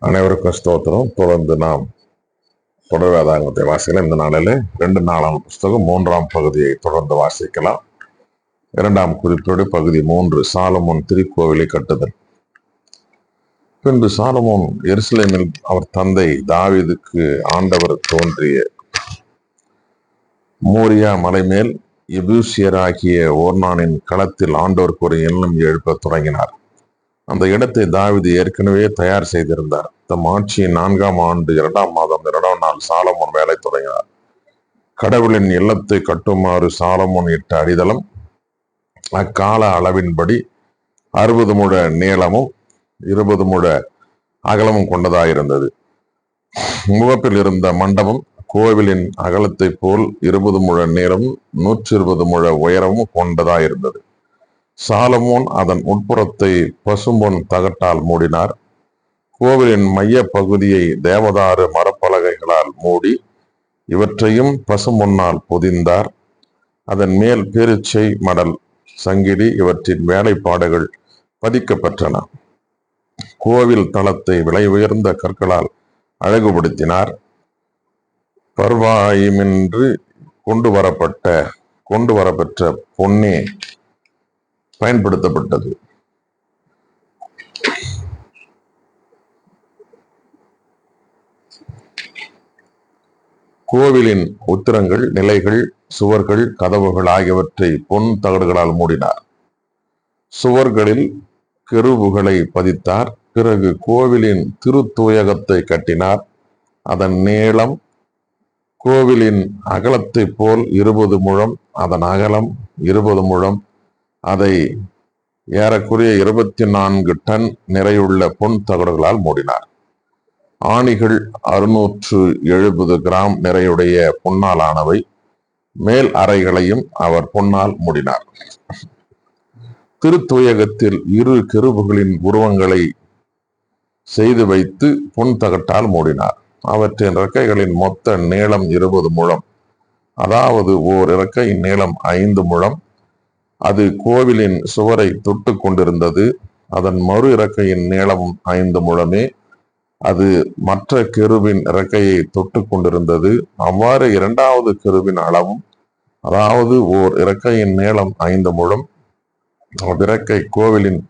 அனைவருக்கும் ஸ்தோத்திரம். தொடர்ந்து நாம் தொடர் வேதாங்கத்தை வாசிக்கலாம். இந்த நாளில் ரெண்டு நாளாம் புஸ்தகம் மூன்றாம் பகுதியை தொடர்ந்து வாசிக்கலாம். இரண்டாம் குறிப்போடு பகுதி மூன்று சாலமோன் திருக்கோவிலை கட்டுதல். பின்பு சாலமோன் எருசலேமில் அவர் தந்தை தாவிதுக்கு ஆண்டவர் தோன்றிய மோரியா மலைமேல் எபூசியராகிய ஓர்னானின் களத்தில் ஆண்டோருக்கு ஒரு எண்ணம் எழுப்பத் தொடங்கினார். அந்த இடத்தை தாவிதி ஏற்கனவே தயார் செய்திருந்தார். தம் ஆட்சியின் நான்காம் ஆண்டு இரண்டாம் மாதம் இரண்டாம் நாள் சாலமோன் வேலை தொடங்கினார். கடவுளின் இல்லத்தை கட்டுமாறு சாலமோன் இட்ட அடிதளம் அக்கால அளவின்படி அறுபது முழ நீளமும் இருபது முழ அகலமும் கொண்டதாயிருந்தது. முகப்பில் இருந்த மண்டபம் கோவிலின் அகலத்தைப் போல் இருபது முழ நீளமும் நூற்றி இருபது முழ உயரமும் கொண்டதாயிருந்தது. சாலமோன் அதன் உட்புறத்தை பசும்பொன் தகட்டால் மூடினார். கோவிலின் மைய பகுதியை தேவதாரு மரப்பலகைகளால் மூடி இவற்றையும் பசும்பொன்னால் பொதிந்தார். அதன் மேல் பேரிச்சை மடல் சங்கிலி இவற்றின் வேலைப்பாடுகள் பதிக்கப்பெற்றன கோவில் தளத்தை விலை உயர்ந்த கற்களால் அழகுபடுத்தினார். பர்வாயுமின்றி கொண்டு வரப்பட்ட கொண்டு வரப்பெற்ற பொன்னே பயன்படுத்தப்பட்டது. கோவிலின் உத்திரங்கள் நிலைகள் சுவர்கள் கதவுகள் ஆகியவற்றை பொன் தகடுகளால் மூடினார். சுவர்களில் கெருவுகளை பதித்தார். பிறகு கோவிலின் திருத்தூயகத்தை கட்டினார். அதன் நீளம் கோவிலின் அகலத்தை போல் இருபது முழம் அதன் அகலம் இருபது முழம் அதை ஏறக்குறைய இருபத்தி நான்கு டன் நிறையுள்ள பொன் தகடுகளால் மூடினார். ஆணிகள் அறுநூற்று எழுபது கிராம் நிறையுடைய பொன்னால் ஆனவை மேல் அறைகளையும் அவர் பொன்னால் மூடினார். திருத்துயகத்தில் இரு கெருபுகளின் உருவங்களை செய்து வைத்து பொன் தகட்டால் மூடினார். அவற்றின் இறக்கைகளின் மொத்த நீளம் இருபது முழம். அதாவது ஓர் இறக்கையின் நீளம் ஐந்து முழம். அது கோவிலின் சுவரை தொட்டு கொண்டிருந்தது. அதன் மறு இறக்கையின் நீளம் ஐந்து முழமே. அது மற்ற கெருவின் இறக்கையை தொட்டு கொண்டிருந்தது. அவ்வாறு இரண்டாவது கெருவின் அளவும் அதாவது ஓர் இறக்கையின் நீளம் ஐந்து முழம் அவ்விறக்கை கோவிலின்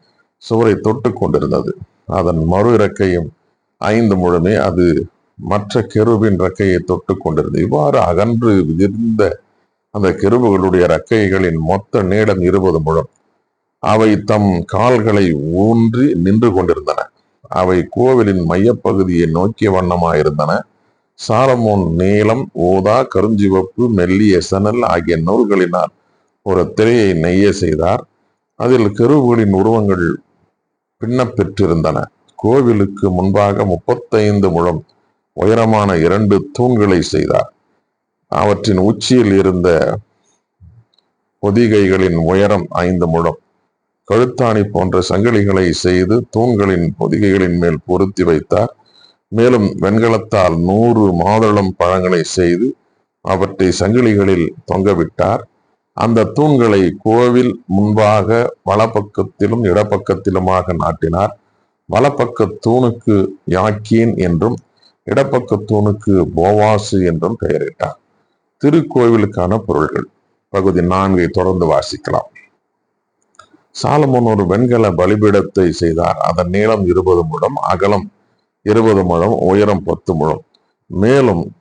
சுவரை தொட்டு கொண்டிருந்தது. அதன் மறு இறக்கையும் ஐந்து முழமே. அது மற்ற கெருவின் இறக்கையை தொட்டு கொண்டிருந்தது. இவ்வாறு அகன்று விதிர்ந்த அந்த கெருவுகளுடைய ரக்கைகளின் மொத்த நீளம் இருபது முழம். அவை தம் கால்களை ஊன்றி நின்று கொண்டிருந்தன. அவை கோவிலின் மையப்பகுதியை நோக்கிய வண்ணமாயிருந்தன. சாலமோன் நீலம் ஊதா கருஞ்சிவப்பு மெல்லிய சணல் ஆகிய நூல்களினால் ஒரு திரையை நெய்ய செய்தார். அதில் கருவுகளின் உருவங்கள் பின்னப்பெற்றிருந்தன. கோவிலுக்கு முன்பாக முப்பத்தைந்து முழம் உயரமான இரண்டு தூண்களை செய்தார். அவற்றின் உச்சியில் இருந்த பொதிகைகளின் உயரம் ஐந்து முழம். கழுத்தாணி போன்ற சங்கிலிகளை செய்து தூண்களின் பொதிகைகளின் மேல் பொருத்தி வைத்தார். மேலும் வெண்கலத்தால் நூறு மாதுளம் பழங்களை செய்து அவற்றை சங்கிலிகளில் தொங்கவிட்டார் அந்த தூண்களை கோவில் முன்பாக வலப்பக்கத்திலும் இடப்பக்கத்திலுமாக நாட்டினார். வலப்பக்க தூணுக்கு யாக்கீன் என்றும் இடப்பக்க தூணுக்கு போவாசு என்றும் பெயரிட்டார். திருக்கோவிலுக்கான பொருள்கள். பகுதி நான்கை தொடர்ந்து வாசிக்கலாம். சாலமோன் ஒரு வெண்கல பலிபீடத்தை செய்தார். அதன் நீளம் இருபது முழம் அகலம் இருபது முழம் உயரம் பத்து முழம். மேலும்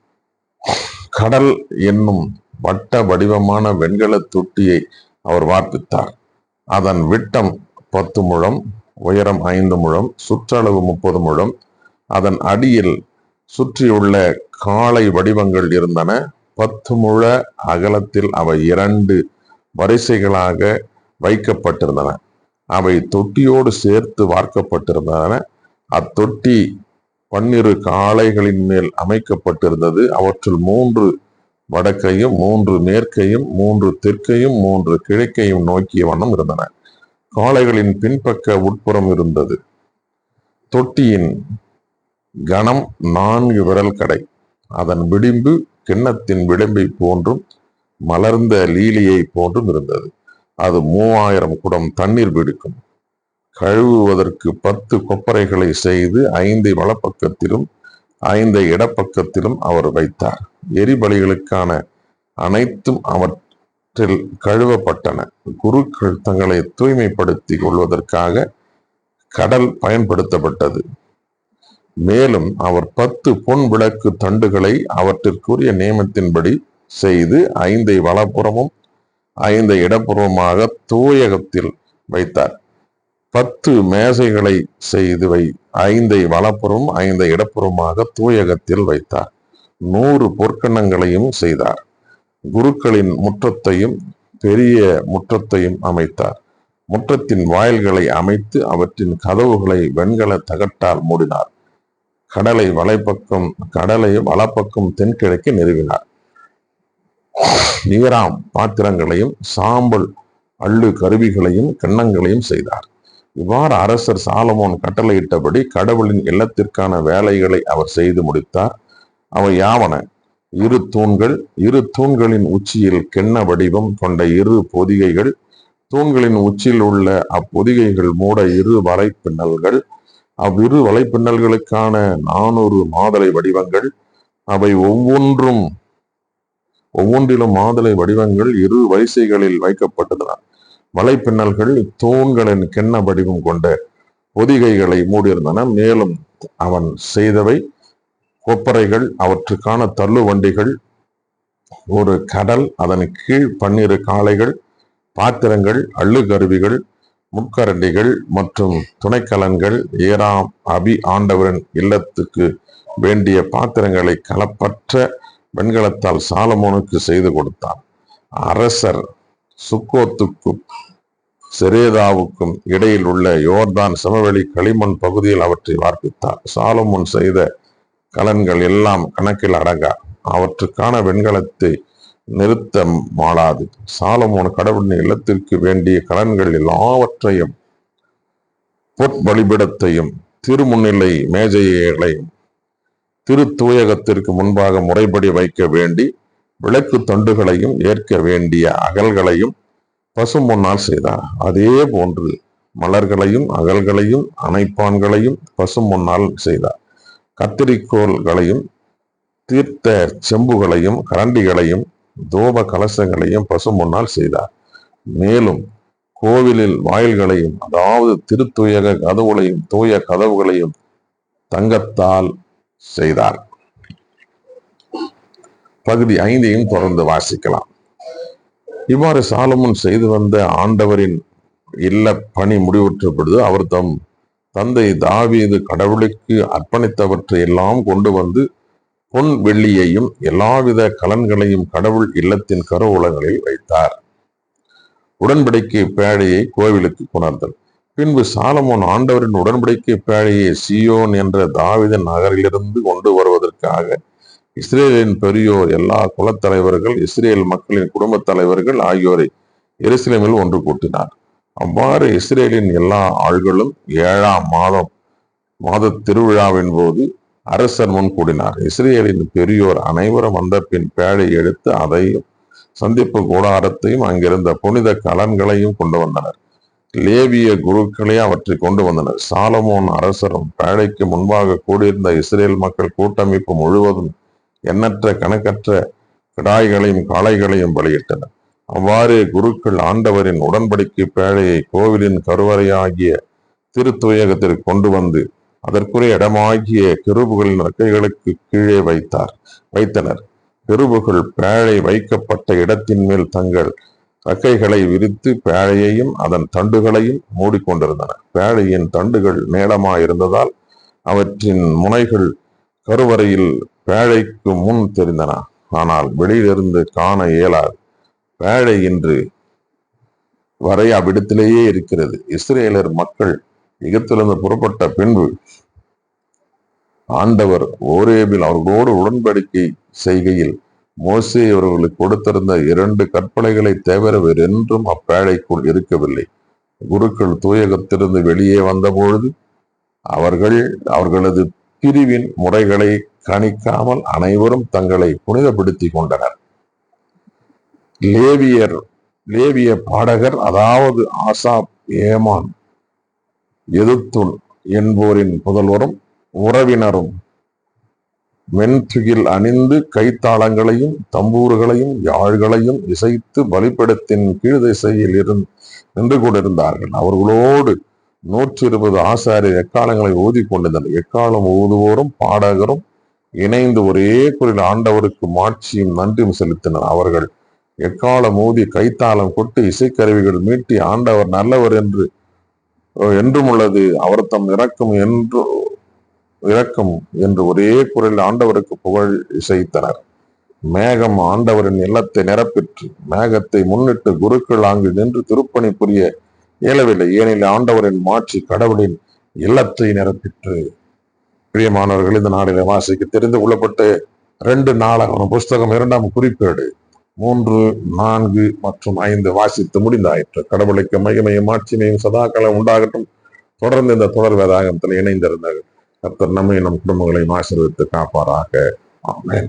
கடல் என்னும் வட்ட வடிவமான வெண்கல தொட்டியை அவர் வார்ப்பித்தார். அதன் விட்டம் பத்து முழம் உயரம் ஐந்து முழம் சுற்றளவு முப்பது முழம். அதன் அடியில் சுற்றியுள்ள காளை வடிவங்கள் இருந்தன. பத்து முழ அகலத்தில் அவை இரண்டு வரிசைகளாக வைக்கப்பட்டிருந்தன. அவை தொட்டியோடு சேர்த்து வார்க்கப்பட்டிருந்தன. அத்தொட்டி பன்னிரு காளைகளின் மேல் அமைக்கப்பட்டிருந்தது. அவற்றுள் மூன்று வடக்கையும் மூன்று மேற்கையும் மூன்று தெற்கையும் மூன்று கிழக்கையும் நோக்கிய வண்ணம் இருந்தன. காளைகளின் பின்பக்க உட்புறம் இருந்தது. தொட்டியின் கனம் நான்கு விரல் கடை. அதன் விளிம்பு கிண்ணத்தின் விளிம்பை போன்றும் மலர்ந்த லீலியை போன்றும் இருந்தது. அது மூவாயிரம் குடம் தண்ணீர் பிடிக்கும். கழுவுவதற்கு பத்து கொப்பரைகளை செய்து ஐந்தை வலப்பக்கத்திலும் ஐந்தை இடப்பக்கத்திலும் அவர் வைத்தார். எரிபலிகளுக்கான அனைத்தும் அவற்றில் கழுவப்பட்டன. குருக்கள் தங்களை தூய்மைப்படுத்திக் கொள்வதற்காக கடல் பயன்படுத்தப்பட்டது. மேலும் அவர் பத்து பொன் விளக்கு தண்டுகளை அவற்றிற்குரிய நியமத்தின்படி செய்து ஐந்தை வலப்புறமும் ஐந்தை இடப்புறமாக தூயகத்தில் வைத்தார். பத்து மேசைகளை செய்து வை ஐந்தை வலப்புறம் ஐந்தை இடப்புறமாக தூயகத்தில் வைத்தார். நூறு பொற்கண்ணங்களையும் செய்தார். குருக்களின் முற்றத்தையும் பெரிய முற்றத்தையும் அமைத்தார். முற்றத்தின் வாயில்களை அமைத்து அவற்றின் கதவுகளை வெண்கல தகட்டால் மூடினார். கடலை வலைப்பக்கம் கடலை வலப்பக்கம் தென்கிழக்கு நிறுவினார் நீராம் பாத்திரங்களையும் சாம்பல் அள்ளு கருவிகளையும் கிண்ணங்களையும் செய்தார். இவ்வாறு அரசர் சாலமோன் கட்டளையிட்டபடி கடவுளின் இல்லத்திற்கான வேலைகளை அவர் செய்து முடித்தார். அவை யாவன? இரு தூண்கள் இரு தூண்களின் உச்சியில் கிண்ண வடிவம் கொண்ட இரு பொதிகைகள் தூண்களின் உச்சியில் உள்ள அப்பொதிகைகள் மூட இரு வலைப்பின்னல்கள் அவ்விரு வலைப்பின்னல்களுக்கான நானூறு மாதளை வடிவங்கள் அவை ஒவ்வொன்றும் ஒவ்வொன்றிலும் மாதளை வடிவங்கள் இரு வரிசைகளில் வைக்கப்பட்டன வலைப்பின்னல்கள் தூண்களின் கிண்ண வடிவம் கொண்ட பொதிகைகளை மூடியிருந்தன. மேலும் அவன் செய்தவை கொப்பரைகள் அவற்றுக்கான தள்ளு வண்டிகள் ஒரு கடல் அதன் கீழ் பன்னிரு காளைகள் பாத்திரங்கள் அள்ளு கருவிகள் முட்கரண்டிகள் மற்றும் துணைக்கலன்கள் ஏராம் அபி ஆண்டவரின் இல்லத்துக்கு வேண்டிய பாத்திரங்களை கலப்பற்ற வெண்கலத்தால் சாலமோனுக்கு செய்து கொடுத்தார் அரசர் சுக்கோத்துக்கும் செரேதாவுக்கும் இடையில் உள்ள யோர்தான் சமவெளி களிமண் பகுதியில் அவற்றை வார்ப்பித்தார். சாலமோன் செய்த கலன்கள் எல்லாம் கணக்கில் அடங்கா. அவற்றுக்கான வெண்கலத்தை நிறுத்த மாளாது சாலமோன் கடவுளின் இல்லத்திற்கு வேண்டிய கடன்கள் எல்லாவற்றையும் பொற்பலிபிடத்தையும் திருமுன்னிலை மேஜைகளையும் திருத்தூயகத்திற்கு முன்பாக முறைப்படி வைக்க வேண்டி விளக்கு தொண்டுகளையும் ஏற்க வேண்டிய அகல்களையும் பசு முன்னால் செய்தார். அதே போன்று மலர்களையும் அகல்களையும் அணைப்பான்களையும் பசு முன்னால் செய்தார். கத்திரிக்கோள்களையும் தீர்த்த செம்புகளையும் கரண்டிகளையும் தூப கலசங்களையும் பசு முன்னால் செய்தார். மேலும் கோவிலில் வாயில்களையும் அதாவது திருத்துயக கதவுகளையும் தூய கதவுகளையும் தங்கத்தால் செய்தார். பகுதி ஐந்தையும் தொடர்ந்து வாசிக்கலாம். இவ்வாறு சாலமுன் செய்து வந்த ஆண்டவரின் இல்ல பணி முடிவுற்ற பொழுது அவர் தம் தந்தை தாவீது கடவுளுக்கு அர்ப்பணித்தவற்றை எல்லாம் கொண்டு வந்து பொன் வெள்ளியையும் எல்லாவித கலன்களையும் கடவுள் இல்லத்தின் கருவூலங்களில் வைத்தார். உடன்படிக்கை பேழையை கோவிலுக்கு கொணர்ந்தல் பின்பு சாலமோன் ஆண்டவரின் உடன்படிக்கை பேழையை சியோன் என்ற தாவிதன் நகரிலிருந்து கொண்டு வருவதற்காக இஸ்ரேலின் பெரியோர் எல்லா குலத்தலைவர்கள் இஸ்ரேல் மக்களின் குடும்பத் தலைவர்கள் ஆகியோரை எருசலேமில் ஒன்று கூட்டினார். அவ்வாறு இஸ்ரேலின் எல்லா ஆள்களும் ஏழாம் மாதம் மாத திருவிழாவின் போது அரசர் முன் கூடினார். இஸ்ரேலின் பெரியோர் அனைவரும் வந்த பின் பேழை எடுத்து அதையும் சந்திப்பு கூடாரத்தையும் அங்கிருந்த புனித கலன்களையும் கொண்டு வந்தனர். லேவிய குருக்களே அவற்றை கொண்டு வந்தனர். சாலமோன் அரசரும் பேழைக்கு முன்பாக கூடியிருந்த இஸ்ரேல் மக்கள் கூட்டமைப்பு முழுவதும் எண்ணற்ற கணக்கற்ற கிடாய்களையும் காளைகளையும் வெளியிட்டனர் அவ்வாறே குருக்கள் ஆண்டவரின் உடன்படிக்கை பேழையை கோவிலின் கருவறையாகிய திருத்துவையகத்திற்கு கொண்டு வந்து அதற்குரிய இடமாகிய கெருபுகளின் ரெக்கைகளுக்கு கீழே வைத்தார். வைத்தனர். கெருபுகள் பேழை வைக்கப்பட்ட இடத்தின் மேல் தங்கள் ரக்கைகளை விரித்து பேழையையும் அதன் தண்டுகளையும் மூடிக்கொண்டிருந்தன. பேழையின் தண்டுகள் நீளமாயிருந்ததால் அவற்றின் முனைகள் கருவறையில் பேழைக்கு முன் தெரிந்தன. ஆனால் வெளியிலிருந்து காண இயலாது. பேழை இன்று வரை அவ்விடத்திலேயே இருக்கிறது. இஸ்ரேலர் மக்கள் எகிப்திலிருந்து புறப்பட்ட பின்பு ஆண்டவர் ஓரேபில் அவர்களோடு உடன்படிக்கை செய்கையில் மோசே அவர்களுக்கு கொடுத்திருந்த இரண்டு கற்பனைகளை தவிர வேறென்றும் அப்பேழைக்குள் இருக்கவில்லை. குருக்கள் தூயகத்திலிருந்து வெளியே வந்தபொழுது அவர்கள் அவர்களது பிரிவின் முறைகளை கணிக்காமல் அனைவரும் தங்களை புனிதப்படுத்தி கொண்டனர். லேவியர் லேவிய பாடகர் அதாவது ஆசாப் ஏமான் எதிர்த்துள் என்போரின் புதல்வரும் உறவினரும் வெண்துகில் அணிந்து கைத்தாளங்களையும் தம்பூர்களையும் யாழ்களையும் இசைத்து பலிப்படத்தின் கீழ் திசையில் இருந்து நின்று கொண்டிருந்தார்கள். அவர்களோடு நூற்றி இருபது ஆசாரியர் எக்காலங்களை ஊதி கொண்டிருந்தனர் எக்காலம் ஊதுவோரும் பாடகரும் இணைந்து ஒரே குறில் ஆண்டவருக்கு மாட்சியும் நன்றியும் செலுத்தினர். அவர்கள் எக்காலம் ஊதி கைத்தாளம் கொட்டு இசைக்கருவிகள் மீட்டி ஆண்டவர் நல்லவர் என்று என்றும் உள்ளது அவர் தம் இறக்கும் என்று இறக்கும் என்று ஒரே குரலில் ஆண்டவருக்கு புகழ் இசைத்தனர். மேகம் ஆண்டவரின் இல்லத்தை நிரப்பிற்று. மேகத்தை முன்னிட்டு குருக்கள் அங்கு நின்று திருப்பணி புரிய இயலவில்லை. ஏனெனில் ஆண்டவரின் மாட்சி கடவுளின் இல்லத்தை நிரப்பிற்று. பிரியமானவர்கள் இந்த நாளிலே வாசிக்க தெரிந்து கொள்ளப்பட்டு ரெண்டு நாளாக புஸ்தகம் இரண்டாம் குறிப்பேடு. மூன்று நான்கு மற்றும் ஐந்து வாசித்து முடிந்தாயிற்று. கடவுளுக்கு மகிமையும் மாட்சிமையும் சதாகாலம் உண்டாகட்டும். தொடர்ந்து இந்த தொடர் வேதாகத்தில் இணைந்திருந்த கர்த்தர் நம்மை நம் குடும்பங்களையும் ஆசீர்வித்து காப்பாராக. ஆமேன்.